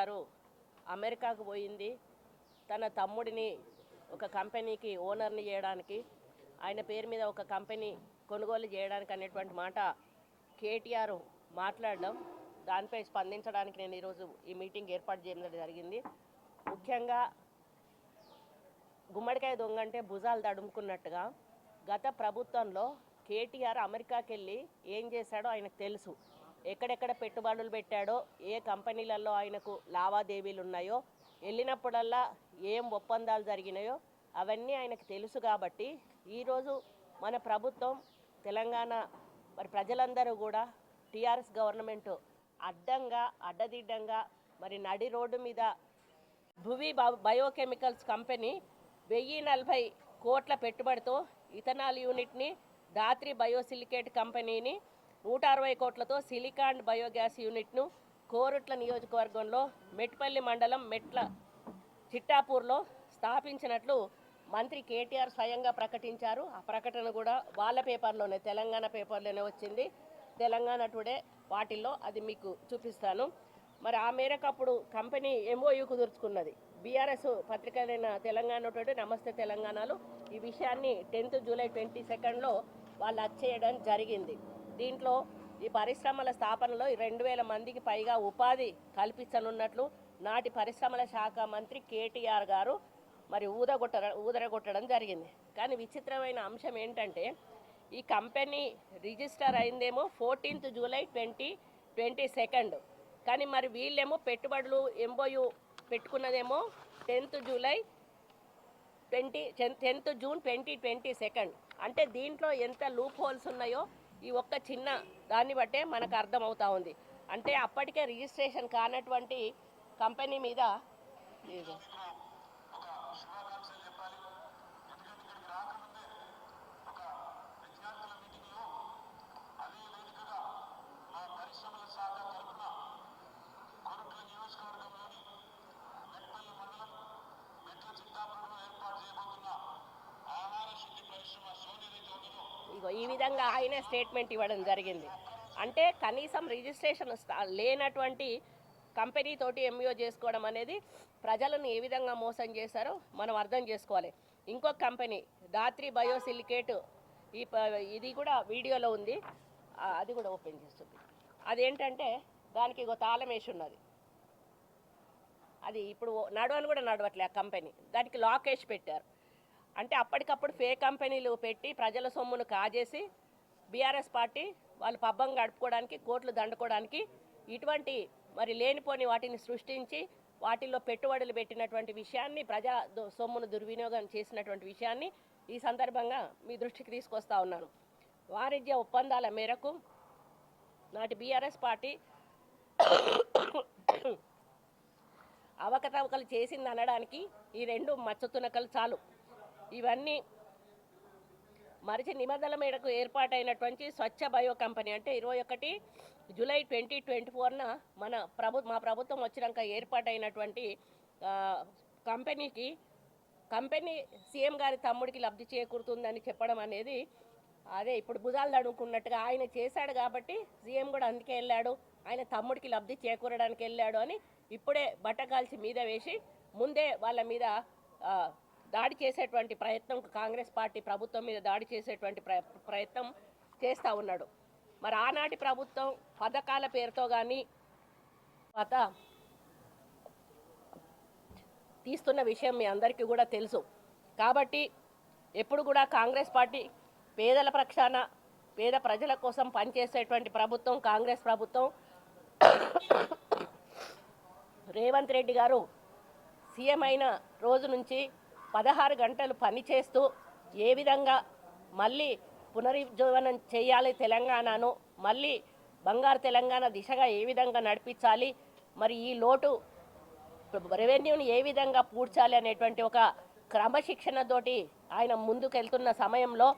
గారు అమెరికాకు పోయింది. తన తమ్ముడిని ఒక కంపెనీకి ఓనర్ని చేయడానికి ఆయన పేరు మీద ఒక కంపెనీ కొనుగోలు చేయడానికి అనేటువంటి మాట కేటీఆర్ మాట్లాడడం దానిపై స్పందించడానికి నేను ఈరోజు ఈ మీటింగ్ ఏర్పాటు చేయడం జరిగింది. ముఖ్యంగా గుమ్మడికాయ దొంగ అంటే భుజాలు తడుముకున్నట్టుగా గత ప్రభుత్వంలో కేటీఆర్ అమెరికాకి వెళ్ళి ఏం చేశాడో ఆయనకు తెలుసు. ఎక్కడెక్కడ పెట్టుబడులు పెట్టాడో ఏ కంపెనీలలో ఆయనకు లావాదేవీలు ఉన్నాయో వెళ్ళినప్పుడల్లా ఏం ఒప్పందాలు జరిగినాయో అవన్నీ ఆయనకు తెలుసు కాబట్టి ఈరోజు మన ప్రభుత్వం తెలంగాణ మరి ప్రజలందరూ కూడా టీఆర్ఎస్ గవర్నమెంట్ అడ్డంగా అడ్డదిడ్డంగా మరి నడి రోడ్డు మీద భువి బ- బయోకెమికల్స్ కంపెనీ వెయ్యి నలభై కోట్ల పెట్టుబడితో ఇథనాల్ యూనిట్ని దాత్రి బయోసిలికేట్ కంపెనీని నూట అరవై కోట్లతో సిలికాన్ బయోగ్యాస్ యూనిట్ను కోరుట్ల నియోజకవర్గంలో మెట్పల్లి మండలం మెట్ల చిట్టాపూర్లో స్థాపించినట్లు మంత్రి కేటీఆర్ స్వయంగా ప్రకటించారు. ఆ ప్రకటన కూడా వాళ్ళ పేపర్లోనే తెలంగాణ పేపర్లోనే వచ్చింది. తెలంగాణ టుడే వాటిల్లో అది మీకు చూపిస్తాను. మరి ఆ మేరకు అప్పుడు కంపెనీ ఎంఓయూ కుదుర్చుకున్నది. బీఆర్ఎస్ పత్రికలైన తెలంగాణ టుడే నమస్తే తెలంగాణలో. ఈ విషయాన్ని టెన్త్ జూలై ట్వంటీ సెకండ్లో వాళ్ళు అచ్చేయడం జరిగింది. దీంట్లో ఈ పరిశ్రమల స్థాపనలో రెండు వేల మందికి పైగా ఉపాధి కల్పించనున్నట్లు నాటి పరిశ్రమల శాఖ మంత్రి కేటీఆర్ గారు మరి ఊదగొట్ట ఊదరగొట్టడం జరిగింది. కానీ విచిత్రమైన అంశం ఏంటంటే ఈ company register అయిందేమో fourteenth July twenty twenty second. కానీ మరి వీళ్ళేమో పెట్టుబడులు MOU పెట్టుకున్నదేమో tenth July twenty tenth June twenty twenty second. అంటే దీంట్లో ఎంత లూప్ హోల్స్ ఉన్నాయో ఈ ఒక్క చిన్న దాన్ని బట్టే మనకు అర్థమవుతా ఉంది. అంటే అప్పటికే రిజిస్ట్రేషన్ కానటువంటి కంపెనీ మీద ఇదిగో. ఒక శుభాకాంక్షలు చెప్పాలి ఎందుకంటే ఇక్కడికి రాకముందే ఒక విద్యార్థుల మీటింగ్లో అదే వేదికగా మా పరిశ్రమల శాఖ తరఫున కొరుట్ల నియోజకవర్గంలోని మెట్పల్లి మండలం మెట్ల చిత్తాపురంలో ఏర్పాటు చేయబోతున్న ఆహార శుద్ధి పరిశ్రమ సోనేదైతే ఉన్నదో ఇగో ఈ విధంగా ఆయన స్టేట్మెంట్ ఇవ్వడం జరిగింది. అంటే కనీసం రిజిస్ట్రేషన్ లేనటువంటి కంపెనీ తోటి ఎంఈఓ చేసుకోవడం అనేది ప్రజలను ఏ విధంగా మోసం చేశారో మనం అర్థం చేసుకోవాలి. ఇంకొక కంపెనీ దాత్రి బయోసిలికేట్ ఈ ప- ఇది కూడా వీడియోలో ఉంది. అది కూడా ఓపెన్ చేస్తుంది. అదేంటంటే దానికి ఒక తాళం వేసి ఉన్నది. అది ఇప్పుడు నడవని కూడా నడవట్లే ఆ కంపెనీ. దానికి లాక్ వేసి పెట్టారు. అంటే అప్పటికప్పుడు ఫే కంపెనీలు పెట్టి ప్రజల సొమ్మును కాజేసి బీఆర్ఎస్ పార్టీ వాళ్ళు పబ్బం గడుపుకోవడానికి కోట్లు దండుకోవడానికి ఇటువంటి మరి లేనిపోని వాటిని సృష్టించి వాటిల్లో పెట్టుబడులు పెట్టినటువంటి విషయాన్ని ప్రజా సొమ్మును దుర్వినియోగం చేసినటువంటి విషయాన్ని ఈ సందర్భంగా మీ దృష్టికి తీసుకొస్తా ఉన్నాను. వాణిజ్య ఒప్పందాల మేరకు నాటి బీఆర్ఎస్ పార్టీ అవకతవకలు చేసింది అనడానికి ఈ రెండు మచ్చతునకలు చాలు. ఇవన్నీ మరిచి నిబంధనల మేరకు ఏర్పాటైనటువంటి స్వచ్ఛ బయో కంపెనీ అంటే ఇరవై ఒకటి జూలై ట్వంటీ ట్వంటీ ఫోర్న మన ప్రభు మా ప్రభుత్వం వచ్చినాక ఏర్పాటైనటువంటి కంపెనీకి కంపెనీ సీఎం గారి తమ్ముడికి లబ్ధి చేకూరుతుందని చెప్పడం అనేది అదే ఇప్పుడు భుజాలు తడుముకున్నట్టుగా ఆయన చేశాడు కాబట్టి సీఎం కూడా అందుకే వెళ్ళాడు. ఆయన తమ్ముడికి లబ్ధి చేకూరడానికి వెళ్ళాడు అని ఇప్పుడే బట్టకాల్చి మీద వేసి ముందే వాళ్ళ మీద దాడి చేసేటువంటి ప్రయత్నం కాంగ్రెస్ పార్టీ ప్రభుత్వం మీద దాడి చేసేటువంటి ప్ర ప్రయత్నం చేస్తూ ఉన్నాడు. మరి ఆనాటి ప్రభుత్వం పథకాల పేరుతో కానీ తర్వాత తీస్తున్న విషయం మీ అందరికీ కూడా తెలుసు. కాబట్టి ఎప్పుడు కూడా కాంగ్రెస్ పార్టీ పేదల ప్రక్షాన పేద ప్రజల కోసం పనిచేసేటువంటి ప్రభుత్వం కాంగ్రెస్ ప్రభుత్వం. రేవంత్ రెడ్డి గారు సీఎం అయిన రోజు నుంచి పదహారు గంటలు పనిచేస్తూ ఏ విధంగా మళ్ళీ పునరుజ్జీవనం చేయాలి తెలంగాణను మళ్ళీ బంగారు తెలంగాణ దిశగా ఏ విధంగా నడిపించాలి మరి ఈ లోటు రెవెన్యూని ఏ విధంగా పూడ్చాలి అనేటువంటి ఒక క్రమశిక్షణతోటి ఆయన ముందుకెళ్తున్న సమయంలో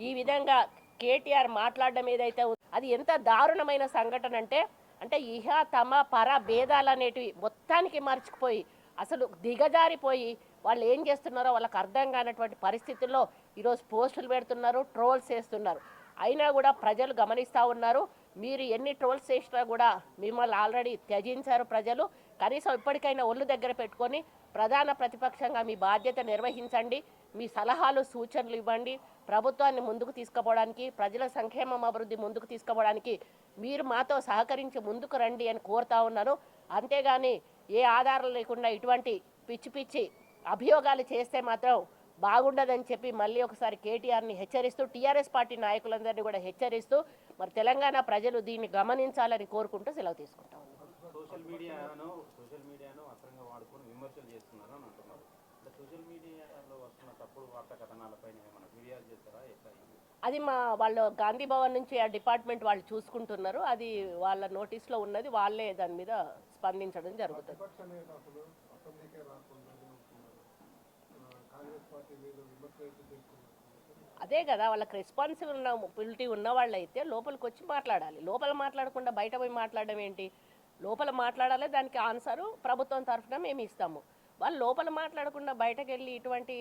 ఈ విధంగా కేటీఆర్ మాట్లాడడం ఏదైతే అది ఎంత దారుణమైన సంఘటన అంటే అంటే ఇహ తమ పర భేదాలు అనేటివి మొత్తానికి మర్చిపోయి అసలు దిగజారిపోయి వాళ్ళు ఏం చేస్తున్నారో వాళ్ళకి అర్థం కానటువంటి పరిస్థితుల్లో ఈరోజు పోస్టులు పెడుతున్నారు ట్రోల్స్ చేస్తున్నారు. అయినా కూడా ప్రజలు గమనిస్తూ ఉన్నారు మీరు ఎన్ని ట్రోల్స్ చేసినా కూడా మిమ్మల్ని ఆల్రెడీ త్యజించారు ప్రజలు. కనీసం ఇప్పటికైనా ఒళ్ళు దగ్గర పెట్టుకొని ప్రధాన ప్రతిపక్షంగా మీ బాధ్యత నిర్వహించండి మీ సలహాలు సూచనలు ఇవ్వండి. ప్రభుత్వాన్ని ముందుకు తీసుకుపోవడానికి ప్రజల సంక్షేమం అభివృద్ధి ముందుకు తీసుకుపోవడానికి మీరు మాతో సహకరించి ముందుకు రండి అని కోరుతా ఉన్నాను. అంతేగాని ఏ ఆధారం లేకుండా ఇటువంటి పిచ్చి పిచ్చి అభియోగాలు చేస్తే మాత్రం బాగుండదని చెప్పి మళ్ళీ ఒకసారి కేటీఆర్ని హెచ్చరిస్తూ టీఆర్ఎస్ పార్టీ నాయకులందరినీ కూడా హెచ్చరిస్తూ మరి తెలంగాణ ప్రజలు దీన్ని గమనించాలని కోరుకుంటూ సెలవు తీసుకుంటా. ఉన్నాను సోషల్ మీడియాను సోషల్ మీడియాను అస్త్రంగా వాడుకొని విమర్శలు చేస్తున్నారు అని అంటున్నారు. అంటే సోషల్ మీడియాలో వస్తున్న తప్పుడు వార్తా కథనాలపైన ఏమైనా ఫిర్యాదు చేస్తారా? ఎట్లా ఇది? అది మా వాళ్ళు గాంధీ భవన్ నుంచి ఆ డిపార్ట్మెంట్ వాళ్ళు చూసుకుంటున్నారు. అది వాళ్ళ నోటీస్లో ఉన్నది. వాళ్ళే దాని మీద స్పందించడం జరుగుతుంది. అదే కదా వాళ్ళకి రెస్పాన్సిబిలిటీ ఉన్న పిలిటీ ఉన్న వాళ్ళైతే లోపలికి వచ్చి మాట్లాడాలి. లోపల మాట్లాడకుండా బయట పోయి మాట్లాడడం ఏంటి? లోపల మాట్లాడాలి దానికి ఆన్సరు ప్రభుత్వం తరఫున మేము ఇస్తాము. వాళ్ళు లోపల మాట్లాడకుండా బయటకు వెళ్ళి ఇటువంటి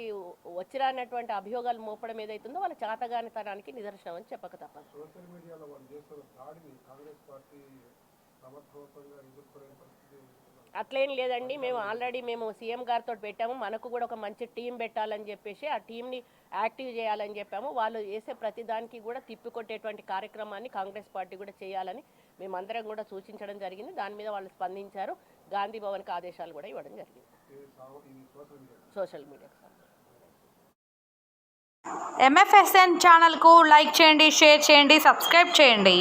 వచ్చిరానటువంటి అభియోగాలు మోపడం ఏదైతుందో వాళ్ళ చేతగానితనానికి నిదర్శనం అని చెప్పక తప్పదు. సోషల్ మీడియాలో చేస్తున్న దాడిని కాంగ్రెస్ పార్టీ అట్లేం లేదండి. మేము ఆల్రెడీ మేము సీఎం గారితో పెట్టాము. మనకు కూడా ఒక మంచి టీం పెట్టాలని చెప్పేసి ఆ టీంని యాక్టివ్ చేయాలని చెప్పాము. వాళ్ళు చేసే ప్రతి దానికి కూడా తిప్పికొట్టేటువంటి కార్యక్రమాన్ని కాంగ్రెస్ పార్టీ కూడా చేయాలని మేమందరం కూడా సూచించడం జరిగింది. దాని మీద వాళ్ళు స్పందించారు. గాంధీ భవన్కి ఆదేశాలు కూడా ఇవ్వడం జరిగింది. Social media. ఎంఎఫ్ఎస్ఎన్ ఛానల్కు లైక్ చేయండి షేర్ చేయండి సబ్స్క్రైబ్ చేయండి.